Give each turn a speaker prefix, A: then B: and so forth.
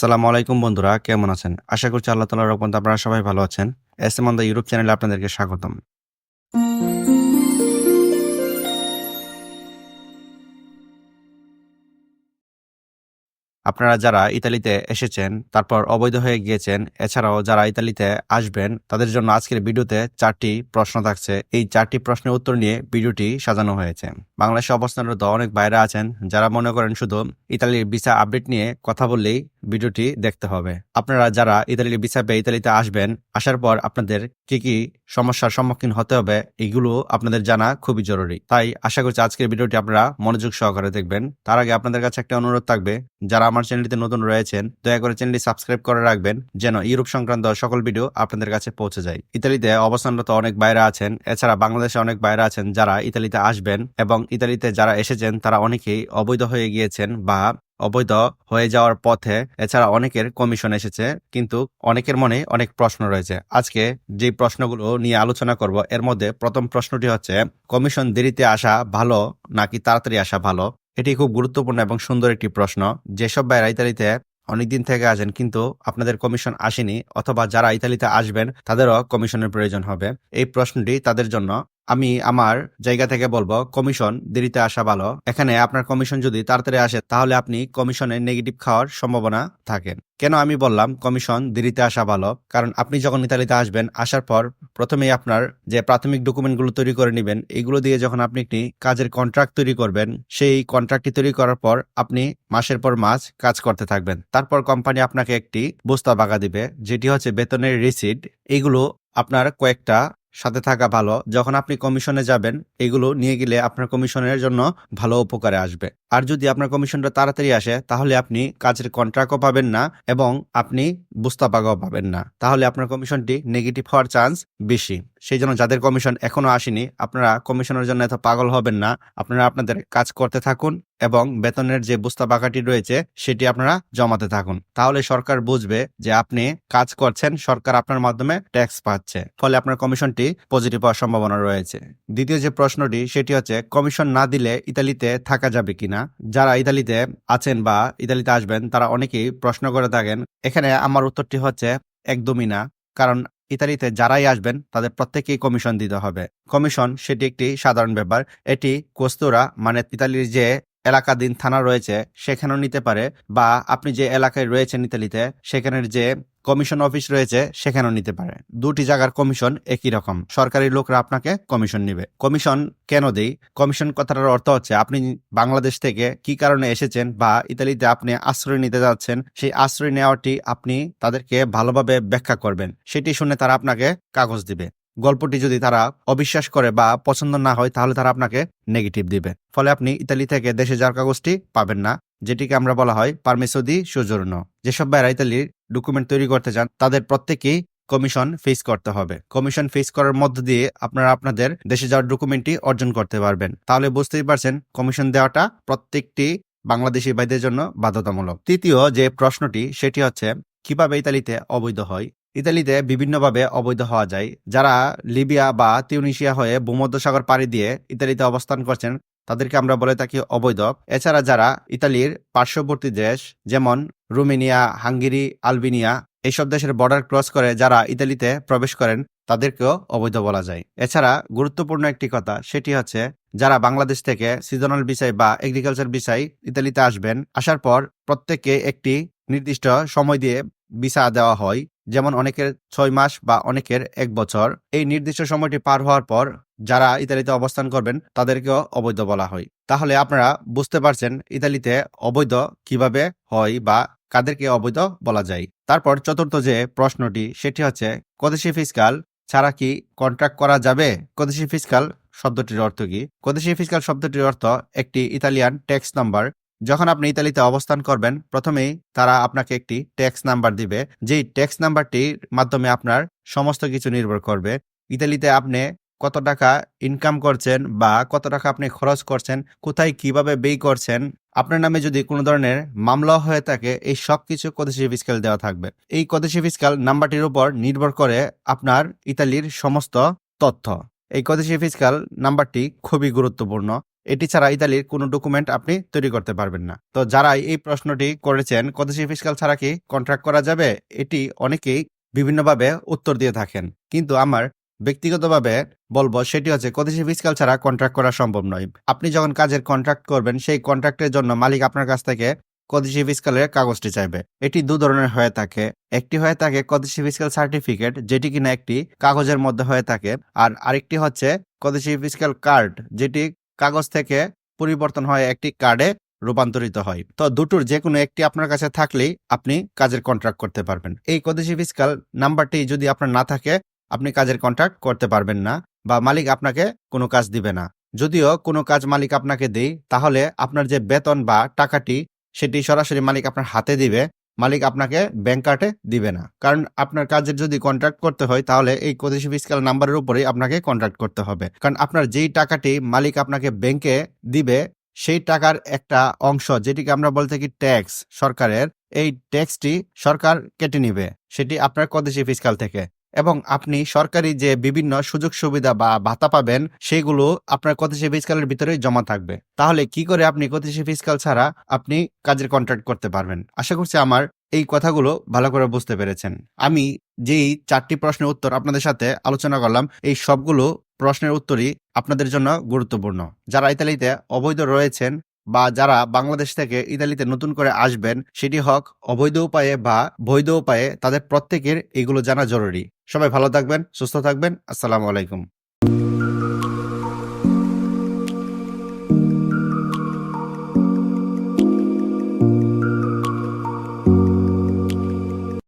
A: আসসালামু আলাইকুম বন্ধুরা, কেমন আছেন? আশা করছি আল্লাহ তালার রকম আপনারা সবাই ভালো আছেন। এস এম দ্য ইউরোপ চ্যানেলে আপনাদেরকে স্বাগতম। আপনারা যারা ইতালিতে এসেছেন, তারপর অবৈধ হয়ে গিয়েছেন, এছাড়াও যারা ইতালিতে আসবেন, তাদের জন্য আজকের ভিডিওতে চারটি প্রশ্ন থাকছে। এই চারটি প্রশ্নের উত্তর নিয়ে ভিডিওটি সাজানো হয়েছে। বাংলাদেশে অবস্থানরত অনেক বাইরে আছেন, যারা মনে করেন শুধু ইতালির ভিসা আপডেট নিয়ে কথা বললেই ভিডিওটি দেখতে হবে। আপনারা যারা ইতালির ভিসা পেয়ে ইতালিতে আসবেন, আসার পর আপনাদের কি কি সমস্যার সম্মুখীন হতে হবে, এগুলো আপনাদের জানা খুবই জরুরি। তাই আশা করছি আজকের ভিডিওটি আপনারা মনোযোগ সহকারে দেখবেন। তার আগে আপনাদের কাছে একটা অনুরোধ থাকবে, যারা আমার চ্যানেলটিতে নতুন রয়েছেন, দয়া করে চ্যানেলটি সাবস্ক্রাইব করে রাখবেন, যেন ইউরোপ সংক্রান্ত সকল ভিডিও আপনাদের কাছে পৌঁছে যায়। ইতালিতে অবস্থানরত অনেক বাইরে আছেন, এছাড়া বাংলাদেশে অনেক বাইরে আছেন যারা ইতালিতে আসবেন, এবং ইতালিতে যারা এসেছেন, তারা অনেকেই অবৈধ হয়ে গিয়েছেন বা অবৈধ হয়ে যাওয়ার পথে এছাড়া অনেকের কমিশন এসেছে, কিন্তু অনেকের মনে অনেক প্রশ্ন রয়েছে। আজকে যে প্রশ্নগুলো নিয়ে আলোচনা করব, এর মধ্যে প্রথম প্রশ্নটি হচ্ছে কমিশন দেরিতে আসা ভালো নাকি তাড়াতাড়ি আসা ভালো? এটি খুব গুরুত্বপূর্ণ এবং সুন্দর একটি প্রশ্ন। যেসব বাইরা ইতালিতে অনেকদিন থেকে আছেন, কিন্তু আপনাদের কমিশন আসেনি, অথবা যারা ইতালিতে আসবেন, তাদেরও কমিশনের প্রয়োজন হবে। এই প্রশ্নটি তাদের জন্য আমি আমার জায়গা থেকে বলব, কমিশন দেরিতে আসা ভালো। এখানে আপনার কমিশন যদি তাড়াতাড়ি আসে, তাহলে আপনি কমিশনে নেগেটিভ খাওয়ার সম্ভাবনা থাকেন কেন আমি বললাম, কমিশন দেরিতে আসা ভালো? কারণ আপনি যখন ইতালিতে আসবেন, আসার পর প্রথমেই আপনার যে প্রাথমিক ডকুমেন্টগুলো তৈরি করে নেবেন, এগুলো দিয়ে যখন আপনি একটি কাজের কন্ট্রাক্ট তৈরি করবেন, সেই কন্ট্রাক্টটি তৈরি করার পর আপনি মাসের পর মাস কাজ করতে থাকবেন। তারপর কোম্পানি আপনাকে একটি বস্তা বাগা দিবে, যেটি হচ্ছে বেতনের রিসিট এগুলো আপনার কয়েকটা সাথে থাকা ভালো। যখন আপনি কমিশনে যাবেন, এগুলো নিয়ে গেলে আপনার কমিশনের জন্য ভালো উপকারে আসবে। আর যদি আপনার কমিশনটা তাড়াতাড়ি আসে, তাহলে আপনি কাজের কন্ট্রাক্টও পাবেন না এবং আপনি বুস্তা পাগাও পাবেন না। তাহলে আপনার কমিশনটি নেগেটিভ হওয়ার চান্স বেশি। সেই জন্য যাদের কমিশন এখনও আসেনি, আপনারা কমিশনের জন্য এত পাগল হবেন না। আপনারা আপনাদের কাজ করতে থাকুন। এবং বেতনের যে বুস্তা বাকাটি রয়েছে, সেটি আপনারা জমাতে থাকুন। তাহলে সরকার বুঝবে যে আপনি কাজ করছেন, সরকার আপনার মাধ্যমে ট্যাক্স পাচ্ছে। ফলে আপনার কমিশনটি পজিটিভ হওয়ার সম্ভাবনা রয়েছে। দ্বিতীয় যে প্রশ্নটি, সেটি হচ্ছে, কমিশন না দিলে ইতালিতে থাকা যাবে কিনা? যারা ইতালিতে আছেন বা ইতালিতে আসবেন, তারা অনেকেই প্রশ্ন করে থাকেন, এখানে আমার উত্তরটি হচ্ছে একদমই না। কারণ ইতালিতে যারাই আসবেন, তাদের প্রত্যেকেই কমিশন দিতে হবে। কমিশন সেটি একটি সাধারণ ব্যাপার। এটি কস্তুরা মানে ইতালির যে এলাকাধীন থানা রয়েছে, সেখানেও নিতে পারে, বা আপনি যে এলাকায় রয়েছেন ইতালিতে, সেখানের যে কমিশন অফিস রয়েছে, সেখানেও নিতে পারে। দুটি জায়গার কমিশন একই রকম। সরকারি লোকরা আপনাকে কমিশন নিবে। কমিশন কেন দেই? কমিশন কথাটার অর্থ হচ্ছে, আপনি বাংলাদেশ থেকে কি কারণে এসেছেন বা ইতালিতে আপনি আশ্রয় নিতে যাচ্ছেন, সেই আশ্রয় নেওয়াটি আপনি তাদেরকে ভালোভাবে ব্যাখ্যা করবেন। সেটি শুনে তারা আপনাকে কাগজ দিবে। গল্পটি যদি তারা অবিশ্বাস করে বা পছন্দ না হয়, তাহলে তারা আপনাকে নেগেটিভ দিবে। ফলে আপনি ইতালি থেকে দেশে যাওয়ার কাগজটি পাবেন না, যেটিকে আমরা বলা হয় পারমিসো দি সুজর্ণ যেসব বাইরা ইতালির ডকুমেন্ট তৈরি করতে চান, তাদের প্রত্যেকেই কমিশন ফেস করতে হবে। কমিশন ফেস করার মধ্য দিয়ে আপনারা আপনাদের দেশে যাওয়ার ডকুমেন্টটি অর্জন করতে পারবেন। তাহলে বুঝতেই পারছেন কমিশন দেওয়াটা প্রত্যেকটি বাংলাদেশি ভাইদের জন্য বাধ্যতামূলক। তৃতীয় যে প্রশ্নটি, সেটি হচ্ছে, কীভাবে ইতালিতে অবৈধ হয়? ইতালিতে বিভিন্নভাবে অবৈধ হওয়া যায়, যারা লিবিয়া বা তিউনিশিয়া হয়ে ভূমধ্যসাগর পাড়ি দিয়ে ইতালিতে অবস্থান করছেন, তাদেরকে আমরা বলে থাকি অবৈধ। এছাড়া যারা ইতালির পার্শ্ববর্তী দেশ, যেমন রুমেনিয়া, হাঙ্গেরি, আলবেনিয়া, এইসব দেশের বর্ডার ক্রস করে যারা ইতালিতে প্রবেশ করেন, তাদেরকেও অবৈধ বলা যায়। এছাড়া গুরুত্বপূর্ণ একটি কথা, সেটি হচ্ছে যারা বাংলাদেশ থেকে সিজনাল বিষয় বা এগ্রিকালচার বিষয় ইতালিতে আসবেন, আসার পর প্রত্যেককে একটি নির্দিষ্ট সময় দিয়ে ভিসা দেওয়া হয়, যেমন অনেকের ছয় মাস বা অনেকের এক বছর। এই নির্দিষ্ট সময়টি পার হওয়ার পর যারা ইতালিতে অবস্থান করবেন, তাদেরকেও অবৈধ বলা হয়। তাহলে আপনারা বুঝতে পারছেন ইতালিতে অবৈধ কীভাবে হয় বা কাদেরকে অবৈধ বলা যায়। তারপর চতুর্থ যে প্রশ্নটি, সেটি হচ্ছে, কদেশি ফিসকাল ছাড়া কি কন্ট্রাক্ট করা যাবে? কদেশি ফিসকাল শব্দটির অর্থ কি? কদেশি ফিসকাল শব্দটির অর্থ একটি ইতালিয়ান ট্যাক্স নাম্বার। যখন আপনি ইতালিতে অবস্থান করবেন, প্রথমেই তারা আপনাকে একটি ট্যাক্স নাম্বার দিবে। যেই ট্যাক্স নাম্বারটির মাধ্যমে আপনার সমস্ত কিছু নির্ভর করবে। ইতালিতে আপনি কত টাকা ইনকাম করছেন বা কত টাকা আপনি খরচ করছেন, কোথায় কীভাবে ব্যয় করছেন, আপনার নামে যদি কোনো ধরনের মামলা হয়ে থাকে, এই সব কিছু কদেশি ফিসকাল দেওয়া থাকবে। এই কদেশি ফিসকাল নাম্বারটির উপর নির্ভর করে আপনার ইতালির সমস্ত তথ্য। এই কদেশি ফিসকাল নাম্বারটি খুবই গুরুত্বপূর্ণ। এটি ছাড়া ইতালির কোনো ডকুমেন্ট আপনি তৈরি করতে পারবেন না। তো যারা এই প্রশ্নটি করেছেন, কদেশি ফিসকাল ছাড়া কি কন্ট্রাক্ট করা যাবে? এটি অনেকেই বিভিন্নভাবে উত্তর দিয়ে থাকেন। কিন্তু আমার ব্যক্তিগতভাবে বলব, সেটি হচ্ছে কদেশি ফিসকাল ছাড়া কন্ট্রাক্ট করা সম্ভব নয়। আপনি যখন কাজের কন্ট্রাক্ট করবেন, সেই কন্ট্রাক্টের জন্য মালিক আপনার কাছ থেকে কদেশি ফিসকালের কাগজটি চাইবে। এটি দু ধরনের হয়ে থাকে। একটি হয়ে থাকে কদেশি ফিসকাল সার্টিফিকেট যেটি কিনা একটি কাগজের মধ্যে হয়ে থাকে। আর আরেকটি হচ্ছে কদেশি ফিসকাল কার্ড যেটি কাগজ থেকে পরিবর্তন হয়, একটি কার্ডে রূপান্তরিত হয়। তো দুটোর যে কোনো একটি আপনার কাছে থাকলেই আপনি কাজের কন্ট্রাক্ট করতে পারবেন। এই কদেশি ফিসকাল নাম্বারটি যদি আপনার না থাকে, আপনি কাজের কন্ট্রাক্ট করতে পারবেন না বা মালিক আপনাকে কোনো কাজ দিবে না। যদিও কোনো কাজ মালিক আপনাকে দেই, তাহলে আপনার যে বেতন বা টাকাটি, সেটি সরাসরি মালিক আপনার হাতে দিবে মালিক আপনাকে ব্যাংক কার্ডে দিবে না। কারণ আপনার কাজের যদি কন্ট্রাক্ট করতে হয়, তাহলে এই কোদেশি ফিসকাল নাম্বারের উপরেই আপনাকে কন্ট্রাক্ট করতে হবে। কারণ আপনার যেই টাকাটি মালিক আপনাকে ব্যাংকে দিবে, সেই টাকার একটা অংশ, যেটিকে আমরা বলতে কি ট্যাক্স সরকারের, এই ট্যাক্সটি সরকার কেটে নিবে। সেটি আপনার কদেশি ফিসকাল থেকে। এবং আপনি সরকারি যে বিভিন্ন সুযোগ সুবিধা বা ভাতা পাবেন, সেগুলো আপনার কতিশি ফিসকালের ভিতরেই জমা থাকবে। তাহলে কি করে আপনি কতিশি ফিসকাল ছাড়া আপনি কাজের কন্ট্রাক্ট করতে পারবেন? আশা করছি আমার এই কথাগুলো ভালো করে বুঝতে পেরেছেন। আমি যেই চারটি প্রশ্নের উত্তর আপনাদের সাথে আলোচনা করলাম, এই সবগুলো প্রশ্নের উত্তরই আপনাদের জন্য গুরুত্বপূর্ণ। যারা ইতালিতে অবৈধ রয়েছেন বা যারা বাংলাদেশ থেকে ইতালিতে নতুন করে আসবেন, সেটি হোক অবৈধ উপায়ে বা বৈধ উপায়ে তাদের প্রত্যেকের এগুলো জানা জরুরি। সবাই ভালো থাকবেন, সুস্থ থাকবেন, আসসালামু আলাইকুম।